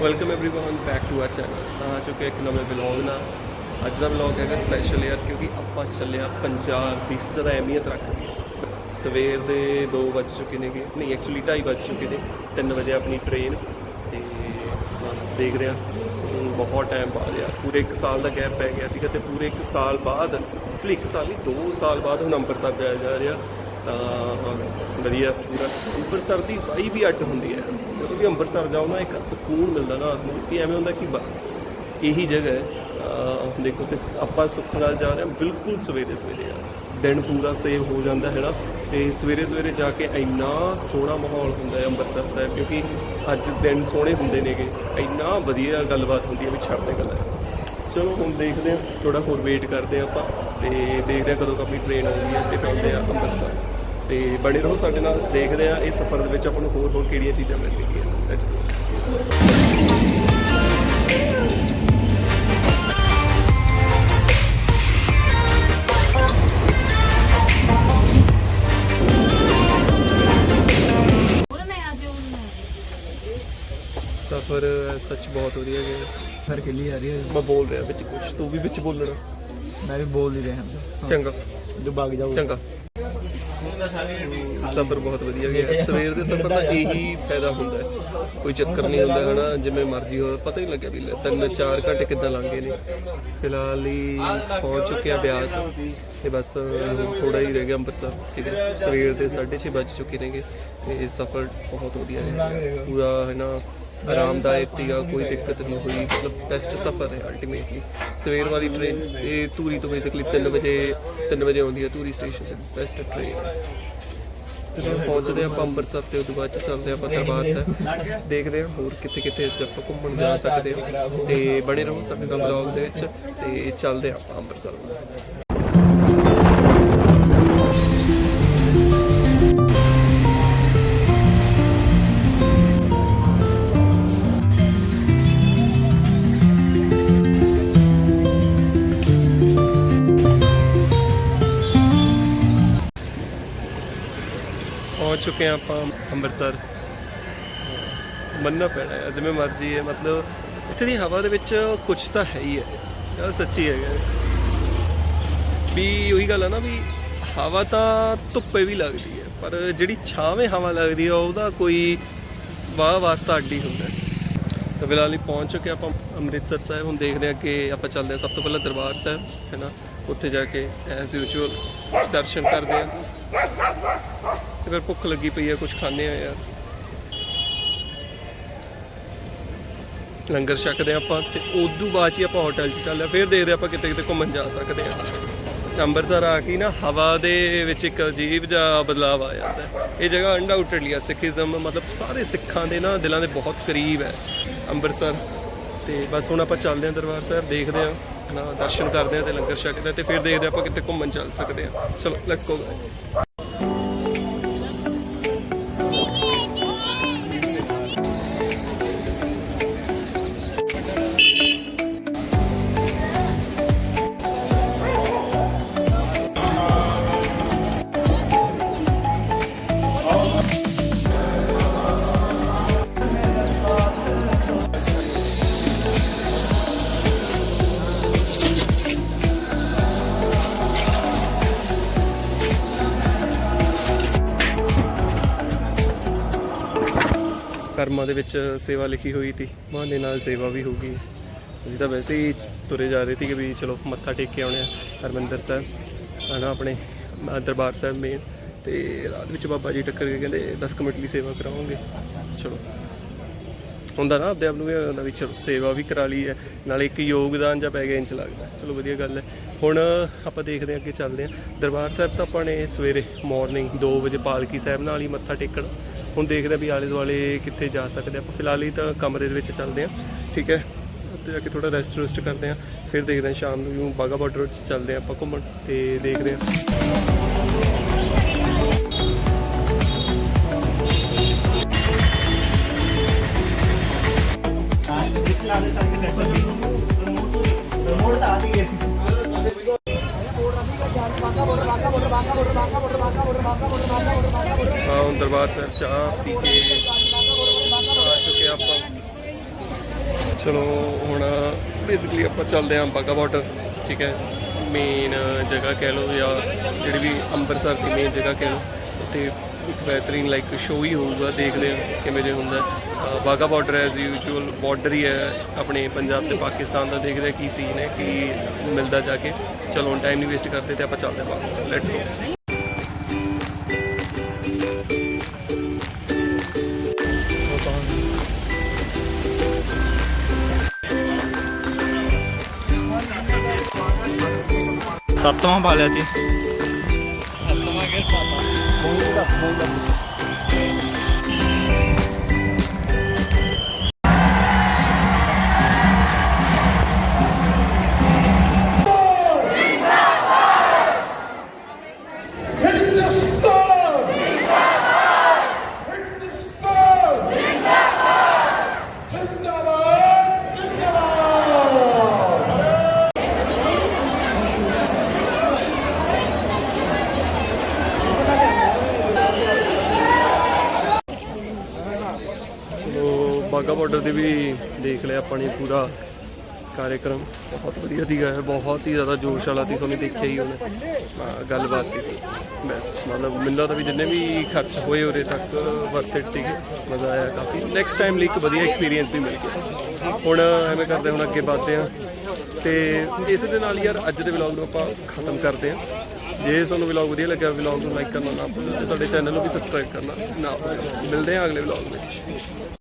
welcome everyone back to our channel ਤਾਂ ਆ ਚੁੱਕੇ ਇੱਕ ਨਵੇਂ ਵਲੌਗ ਨਾਲ ਅੱਜ ਦਾ ਵਲੌਗ ਹੈਗਾ ਸਪੈਸ਼ਲ ਯਾਰ ਕਿਉਂਕਿ ਆਪਾਂ ਚੱਲਿਆ ਪੰਜਾਬ ਦੀ ਸਦਾ ਅਹਿਮੀਅਤ ਰੱਖਦੀ ਹੈ ਸਵੇਰ ਦੇ 2 ਵੱਜ ਚੁੱਕੇ ਨੇਗੇ ਨਹੀਂ ਐਕਚੁਅਲੀ 2:30 ਵੱਜ ਚੁੱਕੇ ਨੇ 3 ਵਜੇ ਆਪਣੀ ਟ੍ਰੇਨ ਤੇ ਆਪਾਂ ਦੇਖ ਰਹੇ ਹਾਂ ਬਹੁਤ ਟਾਈਮ ਬਾਅਦ ਯਾਰ ਪੂਰੇ 1 ਸਾਲ ਦਾ ਗੈਪ ਪੈ ਗਿਆ ਸੀਗਾ ਤੇ ਪੂਰੇ 1 ਸਾਲ ਬਾਅਦ ਐਕਚੁਅਲੀ 1 ਸਾਲ ਨਹੀਂ 2 ਸਾਲ ਬਾਅਦ ਹੁਣ ਅੰਮ੍ਰਿਤਸਰ ਜਾਇਆ ਜਾ ਰਿਹਾ ਤਾਂ ਵਧੀਆ ਪੂਰਾ। ਅੰਮ੍ਰਿਤਸਰ ਦੀ ਵਾਈ ਵੀ ਅੱਡ ਹੁੰਦੀ ਹੈ। ਜਦੋਂ ਵੀ ਅੰਮ੍ਰਿਤਸਰ ਜਾਓ ਨਾ, ਇੱਕ ਸਕੂਨ ਮਿਲਦਾ ਨਾ ਆਤਮਾ ਨੂੰ ਕਿ ਐਵੇਂ ਹੁੰਦਾ ਕਿ ਬਸ ਇਹੀ ਜਗ੍ਹਾ ਹੈ। ਦੇਖੋ ਤੇ ਆਪਾਂ ਸੁੱਖ ਨਾਲ ਜਾ ਰਹੇ ਹਾਂ, ਬਿਲਕੁਲ ਸਵੇਰੇ ਸਵੇਰੇ ਆ। ਦਿਨ ਪੂਰਾ ਸੇਵ ਹੋ ਜਾਂਦਾ ਹੈ ਨਾ। ਤੇ ਸਵੇਰੇ ਸਵੇਰੇ ਜਾ ਕੇ ਇੰਨਾ ਸੋਹਣਾ ਮਾਹੌਲ ਹੁੰਦਾ ਹੈ ਅੰਮ੍ਰਿਤਸਰ ਸਾਹਿਬ, ਕਿਉਂਕਿ ਅੱਜ ਦਿਨ ਸੋਹਣੇ ਹੁੰਦੇ ਨੇਗੇ। ਇੰਨਾ ਵਧੀਆ ਗੱਲਬਾਤ ਹੁੰਦੀ ਹੈ ਵੀ ਛੱਡ ਦੇ ਗੱਲਾਂ। ਚਲੋ, ਹੁਣ ਦੇਖਦੇ ਹਾਂ ਥੋੜਾ ਹੋਰ ਵੇਟ ਕਰਦੇ ਹਾਂ ਆਪਾਂ ਤੇ ਦੇਖਦੇ ਹਾਂ ਕਦੋਂ ਕੁ ਆਪਣੀ ਟ੍ਰੇਨ ਆਉਂਦੀ ਹੈ ਤੇ ਪਹੁੰਚਦੇ ਹਾਂ ਅੰਮ੍ਰਿਤਸਰ। ਤੇ ਬਣੇ ਰਹੋ ਸਾਡੇ ਨਾਲ ਦੇਖਦੇ ਹਾਂ ਇਸ ਸਫ਼ਰ ਦੇ ਵਿੱਚ ਆਪਾਂ ਨੂੰ ਹੋਰ ਹੋਰ ਕਿਹੜੀਆਂ ਚੀਜ਼ਾਂ ਮਿਲਣਗੀਆਂ ਲੈਟਸ ਗੋ ਸਫ਼ਰ ਸੱਚ ਬਹੁਤ ਵਧੀਆ ਗਿਆ ਫਿਰ ਖੇਲੀ ਜਾ ਰਹੀ ਹੈ? ਮੈਂ ਬੋਲ ਰਿਹਾ ਵਿੱਚ ਕੁਝ ਤੂੰ ਵੀ ਵਿੱਚ ਬੋਲਣਾ। ਮੈਂ ਵੀ ਬੋਲ ਹੀ ਰਿਹਾ। ਹਾਂ। ਚੰਗਾ ਜੋ ਭਾਗ ਜਾਊ ਚੰਗਾ। ਸਫ਼ਰ ਬਹੁਤ ਵਧੀਆ ਗਿਆ ਸਵੇਰ ਦੇ ਸਫ਼ਰ ਦਾ ਇਹੀ ਫਾਇਦਾ ਹੁੰਦਾ ਹੈ। ਕੋਈ ਚੱਕਰ ਨਹੀਂ ਹੁੰਦਾ ਹਨਾ? ਜਿਵੇਂ ਮਰਜ਼ੀ ਹੋ ਪਤਾ ਹੀ ਲੱਗਿਆ ਵੀ ਲੈ ਤਿੰਨ ਚਾਰ ਘੰਟੇ ਕਿੱਦਾਂ ਲੰਘੇ ਨੇ। ਫਿਲਹਾਲ ਹੀ ਪਹੁੰਚ ਚੁੱਕੇ ਆ ਬਿਆਸ। ਤੇ ਬਸ ਥੋੜਾ ਹੀ ਰਹਿ ਗਿਆ ਅੰਮ੍ਰਿਤਸਰ। ਠੀਕ ਹੈ। ਸਵੇਰ ਦੇ 6:30 ਵੱਜ ਚੁੱਕੇ ਨੇਗੇ। ਤੇ ਸਫ਼ਰ ਬਹੁਤ ਵਧੀਆ ਰਿਹਾ। ਪੂਰਾ ਹੈ ਨਾ ਆਰਾਮਦਾਇਕ ਸੀਗਾ, ਕੋਈ ਦਿੱਕਤ ਨਹੀਂ ਹੋਈ। ਮਤਲਬ ਬੈਸਟ ਸਫ਼ਰ ਹੈ ਅਲਟੀਮੇਟਲੀ ਸਵੇਰ ਵਾਲੀ ਟ੍ਰੇਨ ਇਹ ਧੂਰੀ ਤੋਂ ਬੇਸਿਕਲੀ 3 ਵਜੇ 3 ਵਜੇ ਆਉਂਦੀ ਹੈ ਧੂਰੀ ਸਟੇਸ਼ਨ ਤੇ ਬੈਸਟ ਟ੍ਰੇਨ ਤੇ ਹੁਣ ਪਹੁੰਚਦੇ ਆਪਾਂ ਅੰਮ੍ਰਿਤਸਰ ਤੇ, ਉਦੋਂ ਬਾਅਦ ਚ ਚੱਲਦੇ ਆਪਾਂ ਦਰਬਾਰ ਸਾਹਿਬ। ਦੇਖਦੇ ਹਾਂ ਹੋਰ ਕਿੱਥੇ ਕਿੱਥੇ ਆਪਾਂ ਘੁੰਮਣ ਜਾ ਸਕਦੇ ਹਾਂ। ਤੇ ਬੜੇ ਰਹੋ ਸਾਡੇ ਨਾਲ ਵਲੌਗ ਦੇ ਵਿੱਚ ਤੇ ਚੱਲਦੇ ਹਾਂ ਆਪਾਂ ਅੰਮ੍ਰਿਤਸਰ ਪਹੁੰਚ ਚੁੱਕੇ ਹਾਂ ਆਪਾਂ ਅੰਮ੍ਰਿਤਸਰ। ਮੰਨਣਾ ਪੈਣਾ ਹੈ ਜਿਵੇਂ ਮਰਜ਼ੀ ਹੈ, ਮਤਲਬ ਇੱਥੇ ਦੀ ਹਵਾ ਦੇ ਵਿੱਚ ਕੁਝ ਤਾਂ ਹੈ ਹੀ ਹੈ। ਇਹ ਸੱਚੀ ਹੈਗਾ ਵੀ ਉਹੀ ਗੱਲ ਹੈ ਨਾ ਵੀ ਹਵਾ ਤਾਂ ਧੁੱਪੇ ਵੀ ਲੱਗਦੀ ਹੈ, ਪਰ ਜਿਹੜੀ ਛਾਵੇਂ ਹਵਾ ਲੱਗਦੀ ਹੈ ਉਹਦਾ ਕੋਈ ਵਾਹ ਵਾਸਤਾ ਅੱਡੀ ਹੁੰਦਾ ਤਾਂ ਫਿਲਹਾਲ ਹੀ ਪਹੁੰਚ ਚੁੱਕੇ ਆਪਾਂ ਅੰਮ੍ਰਿਤਸਰ ਸਾਹਿਬ। ਹੁਣ ਦੇਖਦੇ ਹਾਂ ਕਿ ਆਪਾਂ ਚੱਲਦੇ ਹਾਂ ਸਭ ਤੋਂ ਪਹਿਲਾਂ ਦਰਬਾਰ ਸਾਹਿਬ, ਹੈ ਨਾ? ਉੱਥੇ ਜਾ ਕੇ ਐਸ ਯੂਜੂਅਲ ਦਰਸ਼ਨ ਕਰਦੇ ਹਾਂ। ਫਿਰ ਭੁੱਖ ਲੱਗੀ ਪਈ ਆ ਕੁਝ ਖਾਣੇ ਆ ਯਾਰ। ਲੰਗਰ ਛਕਦੇ ਹਾਂ ਆਪਾਂ ਤੇ ਉਦੋਂ ਬਾਅਦ 'ਚ ਹੀ ਆਪਾਂ ਹੋਟਲ 'ਚ ਚੱਲਦੇ ਹਾਂ। ਫਿਰ ਦੇਖਦੇ ਹਾਂ ਆਪਾਂ ਕਿਤੇ ਕਿਤੇ ਘੁੰਮਣ ਜਾ ਸਕਦੇ ਹਾਂ। ਅੰਮ੍ਰਿਤਸਰ ਆ ਕੇ ਨਾ ਹਵਾ ਦੇ ਵਿੱਚ ਇੱਕ ਅਜੀਬ ਜਿਹਾ ਬਦਲਾਅ ਆ ਜਾਂਦਾ ਹੈ। ਇਹ ਜਗ੍ਹਾ ਅਨਡਾਊਟਡਲੀ ਆ। ਸਿੱਖੀਜ਼ਮ ਮਤਲਬ ਸਾਰੇ ਸਿੱਖਾਂ ਦੇ ਨਾ ਦਿਲਾਂ ਦੇ ਬਹੁਤ ਕਰੀਬ ਹੈ ਅੰਮ੍ਰਿਤਸਰ। ਤੇ ਬਸ ਹੁਣ ਆਪਾਂ ਚੱਲਦੇ ਹਾਂ ਦਰਬਾਰ ਸਾਹਿਬ, ਦੇਖਦੇ ਹਾਂ। ਨਾ, ਦਰਸ਼ਨ ਕਰਦੇ ਹਾਂ ਤੇ ਲੰਗਰ ਛਕਦੇ ਹਾਂ ਤੇ ਫਿਰ ਦੇਖਦੇ ਹਾਂ ਆਪਾਂ ਕਿਤੇ ਘੁੰਮਣ ਚੱਲ ਸਕਦੇ ਹਾਂ। ਚਲੋ ਲੈਟਸ ਗੋ ਗਾਇਸ ਕਰਮਾਂ ਦੇ ਵਿੱਚ ਸੇਵਾ ਲਿਖੀ ਹੋਈ ਸੀ ਬਹਾਨੇ ਨਾਲ ਸੇਵਾ ਵੀ ਹੋ ਗਈ। ਅਸੀਂ ਤਾਂ ਵੈਸੇ ਹੀ ਤੁਰੇ ਜਾ ਰਹੇ ਸੀ ਕਿ ਵੀ ਚਲੋ ਮੱਥਾ ਟੇਕ ਕੇ ਆਉਣੇ ਆ ਹਰਮੰਦਰ ਸਾਹਿਬ ਆਣਾ ਆਪਣੇ ਦਰਬਾਰ ਸਾਹਿਬ ਮੇਨ ਤੇ ਰਾਤ ਵਿੱਚ ਬਾਬਾ ਜੀ ਟੱਕਰ ਕੇ ਕਹਿੰਦੇ 10 ਕੁ ਮਿੰਟ ਲਈ ਸੇਵਾ ਕਰਾਉਂਗੇ। ਚਲੋ। ਹੁੰਦਾ ਨਾ ਆਪਦੇ ਆਪ ਨੂੰ ਵੀ ਹੁੰਦਾ ਵੀ ਚਲੋ ਸੇਵਾ ਵੀ ਕਰਾ ਲਈ ਹੈ, ਨਾਲੇ ਇੱਕ ਯੋਗਦਾਨ ਜਾਂ ਪੈ ਗਿਆ ਇੰਚ ਲੱਗਦਾ। ਚਲੋ ਵਧੀਆ ਗੱਲ ਹੈ। ਹੁਣ ਆਪਾਂ ਦੇਖਦੇ ਹਾਂ, ਅੱਗੇ ਚੱਲਦੇ ਹਾਂ। ਦਰਬਾਰ ਸਾਹਿਬ ਤਾਂ ਆਪਾਂ ਨੇ ਸਵੇਰੇ ਮਾਰਨਿੰਗ 2 ਵਜੇ ਪਾਲਕੀ ਸਾਹਿਬ ਨਾਲ ਹੀ ਮੱਥਾ ਟੇਕਣਾ। ਹੁਣ ਦੇਖਦੇ ਹਾਂ ਵੀ ਆਲੇ ਦੁਆਲੇ ਕਿੱਥੇ ਜਾ ਸਕਦੇ ਆਪਾਂ ਫਿਲਹਾਲ ਹੀ ਤਾਂ ਕਮਰੇ ਦੇ ਵਿੱਚ ਚੱਲਦੇ ਹਾਂ ਠੀਕ ਹੈ ਉੱਥੇ ਜਾ ਕੇ ਥੋੜਾ ਰੈਸਟ ਰੁਸਟ ਕਰਦੇ ਹਾਂ ਫਿਰ ਦੇਖਦੇ ਹਾਂ ਸ਼ਾਮ ਨੂੰ ਬਾਗਾ ਬਾਰਡਰ ਵਿੱਚ ਚੱਲਦੇ ਹਾਂ ਆਪਾਂ ਘੁੰਮਣ ਤੇ ਦੇਖਦੇ ਹਾਂ ਹਾਂ ਹੁਣ ਦਰਬਾਰ ਸਾਹਿਬ ਚਾਹ ਪੀ ਕੇ ਆ ਚੁੱਕੇ ਆਪਾਂ। ਚਲੋ, ਹੁਣ ਬੇਸਿਕਲੀ ਆਪਾਂ ਚੱਲਦੇ ਹਾਂ ਬਾਗਾ ਬਾਰਡਰ ਠੀਕ ਹੈ। ਮੇਨ ਜਗ੍ਹਾ ਕਹਿ ਲਓ ਜਾਂ ਜਿਹੜੀ ਵੀ ਅੰਮ੍ਰਿਤਸਰ ਦੀ ਮੇਨ ਜਗ੍ਹਾ ਕਹਿ ਲਓ ਤੇ ਇੱਕ ਬਿਹਤਰੀਨ ਲਾਈਕ ਸ਼ੋਅ ਹੀ ਹੋਊਗਾ, ਦੇਖਦੇ ਹਾਂ ਕਿਵੇਂ ਜੇ ਹੁੰਦਾ। Wagah border as usual border ਹੀ ਹੈ, ਆਪਣੇ ਪੰਜਾਬ ਤੇ ਪਾਕਿਸਤਾਨ ਦਾ ਦੇਖਦੇ ਹਾਂ ਕੀ ਸੀਨ ਹੈ, ਕੀ ਮਿਲਦਾ ਜਾ ਕੇ। ਚਲੋ, ਹੁਣ ਟਾਈਮ ਨਹੀਂ ਵੇਸਟ ਕਰਦੇ ਤੇ ਆਪਾਂ ਚੱਲਦੇ ਹਾਂ ਬਾਗਾ ਲੈਟਸ ਗੋ ਸੱਤਵਾਂ ਪਾ ਲਿਆ ਜੀ ਸੱਤਵਾਂ ਗਿਰ ਪਾਤਾ ਮੂੰਹ ਦਾ ਮੂੰਹ ਦਾ ਸੋ ਬਾਗਾ ਬਾਰਡਰ ਦੇ ਵੀ ਦੇਖ ਲਿਆ ਆਪਾਂ ਨੇ ਪੂਰਾ ਕਾਰਜਕ੍ਰਮ। ਬਹੁਤ ਵਧੀਆ ਸੀਗਾ ਇਹ, ਬਹੁਤ ਹੀ ਜ਼ਿਆਦਾ ਜੋਸ਼ ਵਾਲਾ ਸੀ, ਤੁਹਾਨੂੰ ਦੇਖਿਆ ਹੀ ਉਹਨੇ ਗੱਲਬਾਤ ਦੀ ਬੈਸਟ ਮਤਲਬ ਮੈਨੂੰ ਤਾਂ ਵੀ ਜਿੰਨੇ ਵੀ ਖਰਚ ਹੋਏ ਉਰੇ ਤੱਕ ਵਰਥ ਇਟ ਸੀਗੇ। ਮਜ਼ਾ ਆਇਆ ਕਾਫੀ। ਨੈਕਸਟ ਟਾਈਮ ਲਈ ਇੱਕ ਵਧੀਆ ਐਕਸਪੀਰੀਅੰਸ ਵੀ ਮਿਲ ਗਿਆ। ਹੁਣ ਐਵੇਂ ਕਰਦੇ ਹੁਣ ਅੱਗੇ ਵਧਦੇ ਹਾਂ। ਤੇ ਇਸ ਦੇ ਨਾਲ ਯਾਰ ਅੱਜ ਦੇ ਵਲੌਗ ਨੂੰ ਆਪਾਂ ਖਤਮ ਕਰਦੇ ਹਾਂ। ਜੇ ਤੁਹਾਨੂੰ ਵਲੌਗ ਵਧੀਆ ਲੱਗਿਆ ਵਲੌਗ ਨੂੰ ਲਾਈਕ ਕਰਨਾ ਨਾ ਭੁੱਲੋ ਤੇ ਸਾਡੇ ਚੈਨਲ ਨੂੰ ਵੀ ਸਬਸਕ੍ਰਾਈਬ ਕਰਨਾ ਨਾ ਭੁੱਲੋ ਮਿਲਦੇ ਹਾਂ ਅਗਲੇ ਵਲੌਗ ਵਿੱਚ।